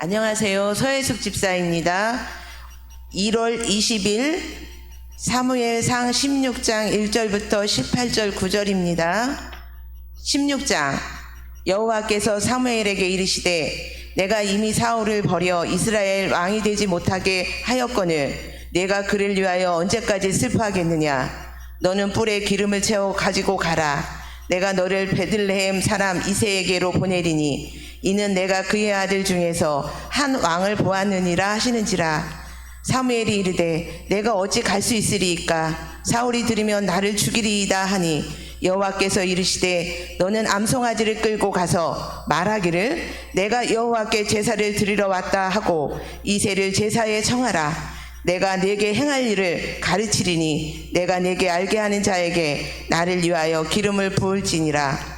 안녕하세요. 서혜숙 집사입니다. 1월 20일 사무엘상 16장 1절부터 18절 9절입니다. 16장 여호와께서 사무엘에게 이르시되 내가 이미 사울을 버려 이스라엘 왕이 되지 못하게 하였거늘 내가 그를 위하여 언제까지 슬퍼하겠느냐 너는 뿔에 기름을 채워 가지고 가라 내가 너를 베들레헴 사람 이세에게로 보내리니 이는 내가 그의 아들 중에서 한 왕을 보았느니라 하시는지라. 사무엘이 이르되 내가 어찌 갈 수 있으리이까? 사울이 들으면 나를 죽이리이다 하니 여호와께서 이르시되 너는 암송아지를 끌고 가서 말하기를 내가 여호와께 제사를 드리러 왔다 하고 이새를 제사에 청하라. 내가 내게 행할 일을 가르치리니 내가 내게 알게 하는 자에게 나를 위하여 기름을 부을지니라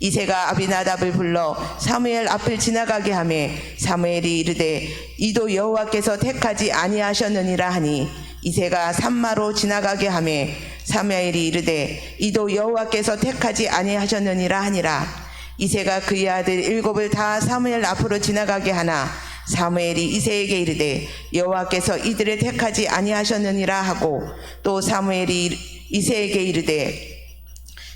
이세가 아비나답을 불러 사무엘 앞을 지나가게 하매 사무엘이 이르되 이도 여호와께서 택하지 아니하셨느니라 하니 이세가 산마로 지나가게 하매 사무엘이 이르되 이도 여호와께서 택하지 아니하셨느니라 하니라. 이세가 그의 아들 일곱을 다 사무엘 앞으로 지나가게 하나 사무엘이 이세에게 이르되 여호와께서 이들을 택하지 아니하셨느니라 하고 또 사무엘이 이세에게 이르되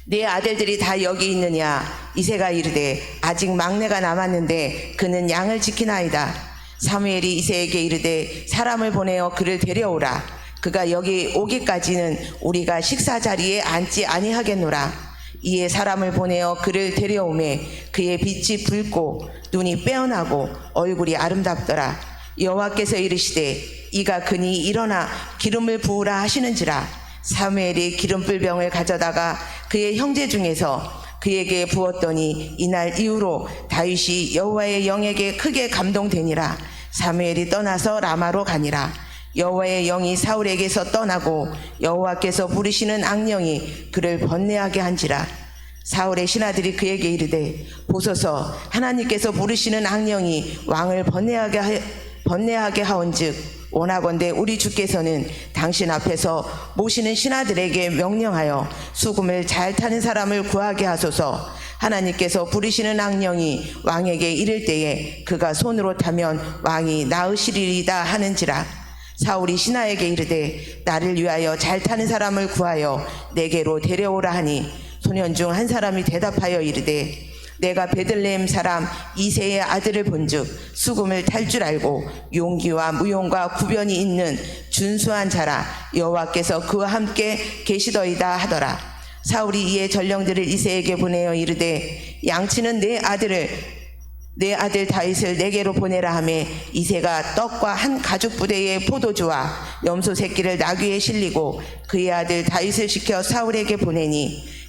네 아들들이 다 여기 있느냐? 이세가 이르되 아직 막내가 남았는데 그는 양을 지키나이다. 사무엘이 이세에게 이르되 사람을 보내어 그를 데려오라. 그가 여기 오기까지는 우리가 식사 자리에 앉지 아니하겠노라. 이에 사람을 보내어 그를 데려오매 그의 빛이 붉고 눈이 빼어나고 얼굴이 아름답더라. 여호와께서 이르시되 이가 그니 일어나 기름을 부으라 하시는지라 사무엘이 기름불 병을 가져다가 그의 형제 중에서 그에게 부었더니 이날 이후로 다윗이 여호와의 영에게 크게 감동되니라. 사무엘이 떠나서 라마로 가니라. 여호와의 영이 사울에게서 떠나고 여호와께서 부르시는 악령이 그를 번뇌하게 한지라. 사울의 신하들이 그에게 이르되 보소서 하나님께서 부르시는 악령이 왕을 번뇌하게 하, 번뇌하게 하온즉 원하건대 우리 주께서는 당신 앞에서 모시는 신하들에게 명령하여 수금을 잘 타는 사람을 구하게 하소서. 하나님께서 부르시는 악령이 왕에게 이를 때에 그가 손으로 타면 왕이 나으시리이다 하는지라. 사울이 신하에게 이르되 나를 위하여 잘 타는 사람을 구하여 내게로 데려오라 하니 소년 중 한 사람이 대답하여 이르되 내가 베들레헴 사람 이세의 아들을 본즉 수금을 탈 줄 알고 용기와 무용과 구변이 있는 준수한 자라 여호와께서 그와 함께 계시더이다 하더라. 사울이 이에 전령들을 이세에게 보내어 이르되 양치는 내 아들을 내 아들 다윗을 내게로 보내라 하매 이세가 떡과 한 가죽 부대의 포도주와 염소 새끼를 나귀에 실리고 그의 아들 다윗을 시켜 사울에게 보내니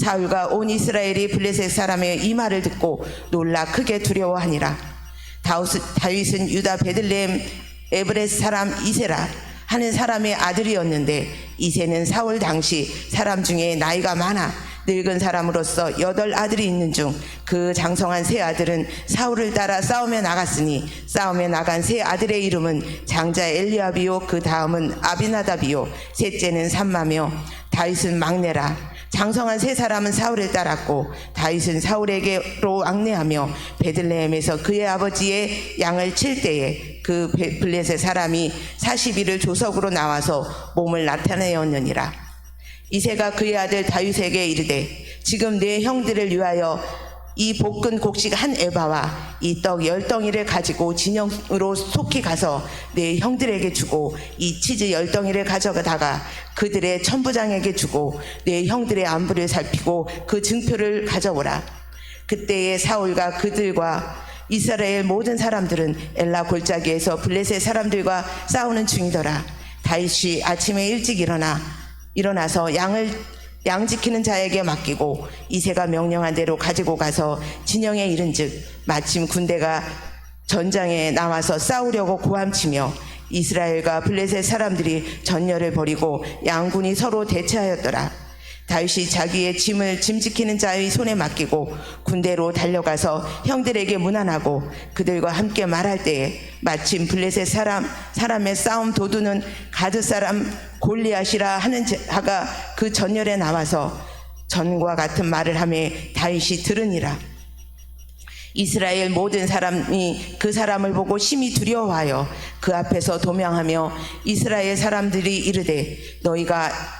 사울과 온 이스라엘이 블레셋 사람의 이 말을 듣고 놀라 크게 두려워하니라. 다윗은 유다 베들레헴 에브레스 사람 이세라 하는 사람의 아들이었는데 이세는 사울 당시 사람 중에 나이가 많아 늙은 사람으로서 여덟 아들이 있는 중 그 장성한 세 아들은 사울을 따라 싸움에 나갔으니 싸움에 나간 세 아들의 이름은 장자 엘리압이요 그 다음은 아비나답이요 셋째는 삼마며 다윗은 막내라 장성한 세 사람은 사울을 따랐고 다윗은 사울에게로 왕래하며 베들레헴에서 그의 아버지의 양을 칠 때에 그 베- 블레셋 사람이 40일을 조석으로 나와서 몸을 나타내었느니라. 이세가 그의 아들 다윗에게 이르되 지금 내 형들을 위하여 이 볶은 곡식 한 에바와 이 떡 열 덩이를 가지고 진영으로 속히 가서 내 형들에게 주고 이 치즈 열 덩이를 가져다가 그들의 천부장에게 주고 내 형들의 안부를 살피고 그 증표를 가져오라. 그때에 사울과 그들과 이스라엘 모든 사람들은 엘라 골짜기에서 블레셋 사람들과 싸우는 중이더라. 다윗이 아침에 일찍 일어나 일어나서 양을 양 지키는 자에게 맡기고 이세가 명령한 대로 가지고 가서 진영에 이른즉 마침 군대가 전장에 나와서 싸우려고 고함치며 이스라엘과 블레셋 사람들이 전열을 벌이고 양군이 서로 대치하였더라. 다윗이 자기의 짐을 짐 지키는 자의 손에 맡기고 군대로 달려가서 형들에게 문안하고 그들과 함께 말할 때에 마침 블레셋 사람 사람의 싸움 도두는 가드 사람 골리앗이라 하는 자가 그 전열에 나와서 전과 같은 말을 하매 다윗이 들으니라. 이스라엘 모든 사람이 그 사람을 보고 심히 두려워하여 그 앞에서 도명하며 이스라엘 사람들이 이르되 너희가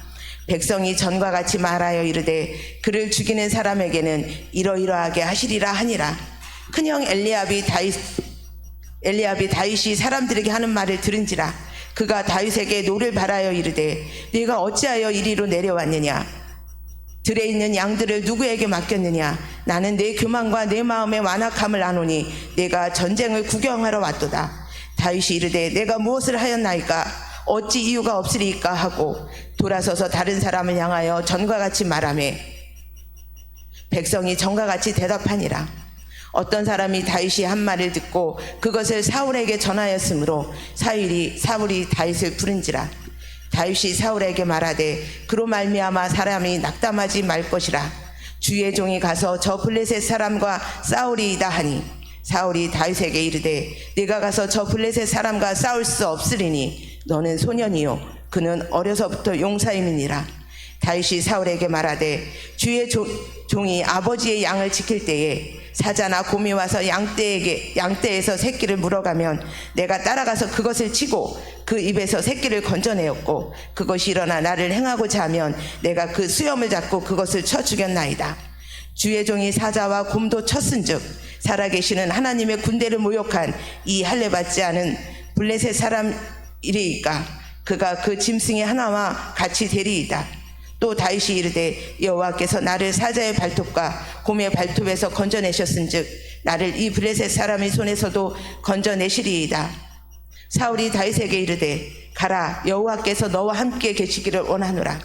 백성이 전과 같이 말하여 이르되 그를 죽이는 사람에게는 이러이러하게 하시리라 하니라. 큰형 엘리압이 다윗 엘리압이 다윗이 사람들에게 하는 말을 들은지라. 그가 다윗에게 노를 바라여 이르되 네가 어찌하여 이리로 내려왔느냐? 들에 있는 양들을 누구에게 맡겼느냐? 나는 내 교만과 내 마음의 완악함을 아노니 내가 전쟁을 구경하러 왔도다. 다윗이 이르되 내가 무엇을 하였나이까 어찌 이유가 없으리까 하고 돌아서서 다른 사람을 향하여 전과 같이 말하매 백성이 전과 같이 대답하니라. 어떤 사람이 다윗이 한 말을 듣고 그것을 사울에게 전하였으므로 사울이 사울이 다윗을 부른지라. 다윗이 사울에게 말하되 그로 말미암아 사람이 낙담하지 말 것이라. 주의 종이 가서 저 블레셋 사람과 싸우리이다 하니 사울이 다윗에게 이르되 네가 가서 저 블레셋 사람과 싸울 수 없으리니 너는 소년이요 그는 어려서부터 용사임이니라 다윗이 사울에게 말하되 주의 조- 종이 아버지의 양을 지킬 때에 사자나 곰이 와서 양떼에게 양떼에서 새끼를 물어가면 내가 따라가서 그것을 치고 그 입에서 새끼를 건져내었고 그것이 일어나 나를 행하고자 하면 내가 그 수염을 잡고 그것을 쳐 죽였나이다. 주의 종이 사자와 곰도 쳤은즉 살아계시는 하나님의 군대를 모욕한 이 할례 받지 않은 블레셋 사람 이리이까 그가 그 짐승의 하나와 같이 되리이다. 또 다윗이 이르되 여호와께서 나를 사자의 발톱과 곰의 발톱에서 건져내셨은즉 나를 이 블레셋 사람의 손에서도 건져내시리이다. 사울이 다윗에게 이르되 가라 여호와께서 너와 함께 계시기를 원하노라.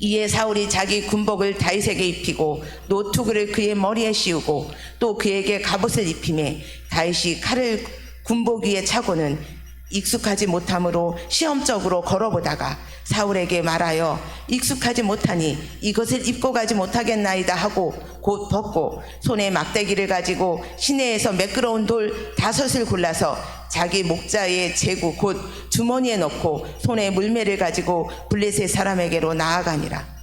이에 사울이 자기 군복을 다윗에게 입히고 노투구를 그의 머리에 씌우고 또 그에게 갑옷을 입히매 다윗이 칼을 군복 위에 차고는 익숙하지 못함으로 시험적으로 걸어보다가 사울에게 말하여 익숙하지 못하니 이것을 입고 가지 못하겠나이다 하고 곧 벗고 손에 막대기를 가지고 시내에서 매끄러운 돌 다섯을 골라서 자기 목자의 제구 곧 주머니에 넣고 손에 물매를 가지고 블레셋 사람에게로 나아가니라.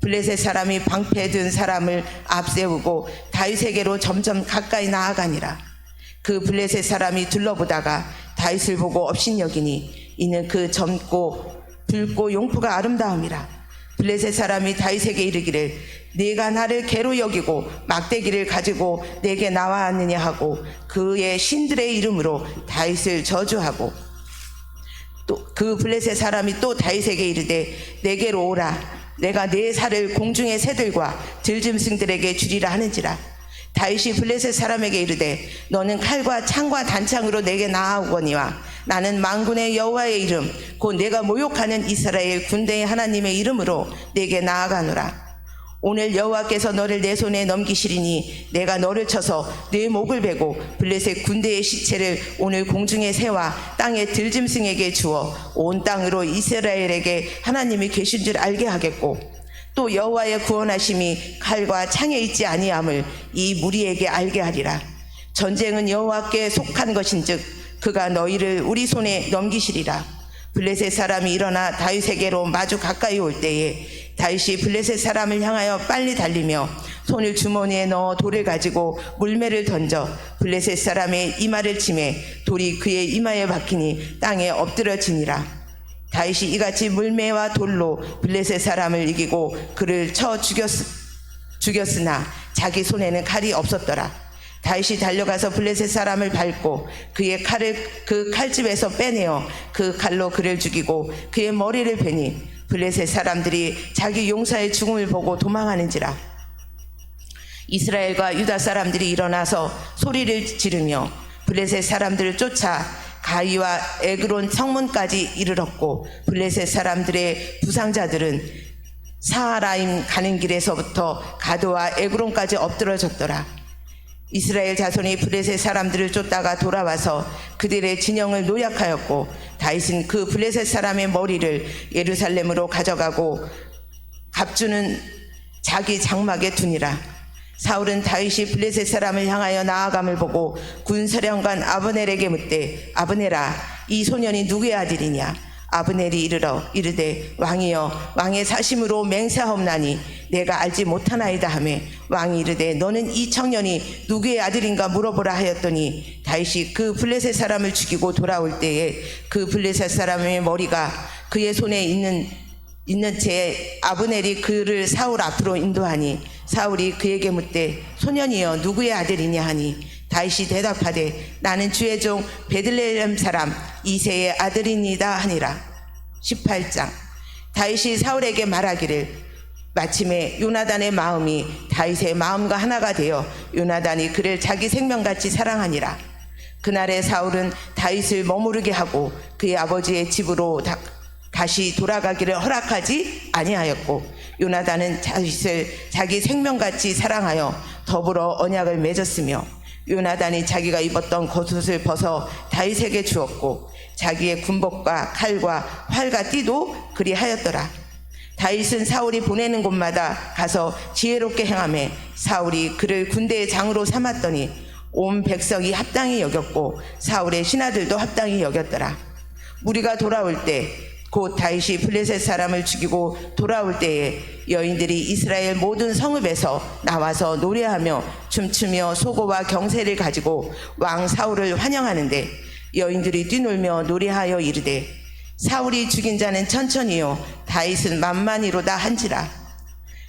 블레셋 사람이 방패 든 사람을 앞세우고 다윗에게로 점점 가까이 나아가니라. 그 블레셋 사람이 둘러보다가 다윗을 보고 업신여기니 이는 그 젊고 붉고 용포가 아름다움이라. 블레셋 사람이 다윗에게 이르기를 네가 나를 개로 여기고 막대기를 가지고 내게 나와왔느냐 하고 그의 신들의 이름으로 다윗을 저주하고 또 그 블레셋 사람이 또 다윗에게 이르되 내게로 오라 내가 네 살을 공중의 새들과 들짐승들에게 주리라 하는지라 다윗이 블레셋 사람에게 이르되 너는 칼과 창과 단창으로 내게 나아오거니와 나는 만군의 여호와의 이름 곧 내가 모욕하는 이스라엘 군대의 하나님의 이름으로 내게 나아가노라. 오늘 여호와께서 너를 내 손에 넘기시리니 내가 너를 쳐서 네 목을 베고 블레셋 군대의 시체를 오늘 공중의 새와 땅의 들짐승에게 주어 온 땅으로 이스라엘에게 하나님이 계신 줄 알게 하겠고 또 여호와의 구원하심이 칼과 창에 있지 아니함을 이 무리에게 알게 하리라. 전쟁은 여호와께 속한 것인즉 그가 너희를 우리 손에 넘기시리라. 블레셋 사람이 일어나 다윗에게로 마주 가까이 올 때에 다윗이 블레셋 사람을 향하여 빨리 달리며 손을 주머니에 넣어 돌을 가지고 물매를 던져 블레셋 사람의 이마를 치매 돌이 그의 이마에 박히니 땅에 엎드려지니라 다윗이 이같이 물매와 돌로 블레셋 사람을 이기고 그를 쳐 죽였, 죽였으나 자기 손에는 칼이 없었더라. 다윗이 달려가서 블레셋 사람을 밟고 그의 칼을 그 칼집에서 빼내어 그 칼로 그를 죽이고 그의 머리를 베니 블레셋 사람들이 자기 용사의 죽음을 보고 도망하는지라. 이스라엘과 유다 사람들이 일어나서 소리를 지르며 블레셋 사람들을 쫓아 가이와 에그론 성문까지 이르렀고 블레셋 사람들의 부상자들은 사하라임 가는 길에서부터 가도와 에그론까지 엎드러졌더라. 이스라엘 자손이 블레셋 사람들을 쫓다가 돌아와서 그들의 진영을 노약하였고 다윗은 그 블레셋 사람의 머리를 예루살렘으로 가져가고 갑주는 자기 장막에 두니라 사울은 다윗이 블레셋 사람을 향하여 나아감을 보고 군사령관 아브넬에게 묻되 아브넬아 이 소년이 누구의 아들이냐? 아브넬이 이르러 이르되 왕이여 왕의 사심으로 맹세하옵나니 내가 알지 못하나이다 하매 왕이 이르되 너는 이 청년이 누구의 아들인가 물어보라 하였더니 다윗이 그 블레셋 사람을 죽이고 돌아올 때에 그 블레셋 사람의 머리가 그의 손에 있는 있는 채 아브넬이 그를 사울 앞으로 인도하니 사울이 그에게 묻되 소년이여 누구의 아들이냐 하니? 다윗이 대답하되 나는 주의 종 베들레헴 사람 이세의 아들이니다 하니라. 18장. 다윗이 사울에게 말하기를 마침에 요나단의 마음이 다윗의 마음과 하나가 되어 요나단이 그를 자기 생명같이 사랑하니라. 그날에 사울은 다윗을 머무르게 하고 그의 아버지의 집으로 다, 다시 돌아가기를 허락하지 아니하였고 요나단은 다윗을 자기 생명같이 사랑하여 더불어 언약을 맺었으며 요나단이 자기가 입었던 겉옷을 벗어 다윗에게 주었고 자기의 군복과 칼과 활과 띠도 그리하였더라. 다윗은 사울이 보내는 곳마다 가서 지혜롭게 행함에 사울이 그를 군대의 장으로 삼았더니 온 백성이 합당히 여겼고 사울의 신하들도 합당히 여겼더라. 무리가 돌아올 때 곧 다윗이 블레셋 사람을 죽이고 돌아올 때에 여인들이 이스라엘 모든 성읍에서 나와서 노래하며 춤추며 소고와 경세를 가지고 왕 사울을 환영하는데 여인들이 뛰놀며 노래하여 이르되 사울이 죽인 자는 천천히요 다윗은 만만히로다 한지라.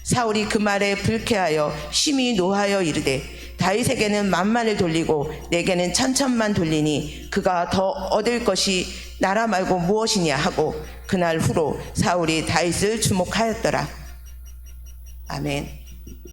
사울이 그 말에 불쾌하여 심히 노하여 이르되 다윗에게는 만만을 돌리고 내게는 천천만 돌리니 그가 더 얻을 것이 나라 말고 무엇이냐 하고 그날 후로 사울이 다윗을 주목하였더라. 아멘.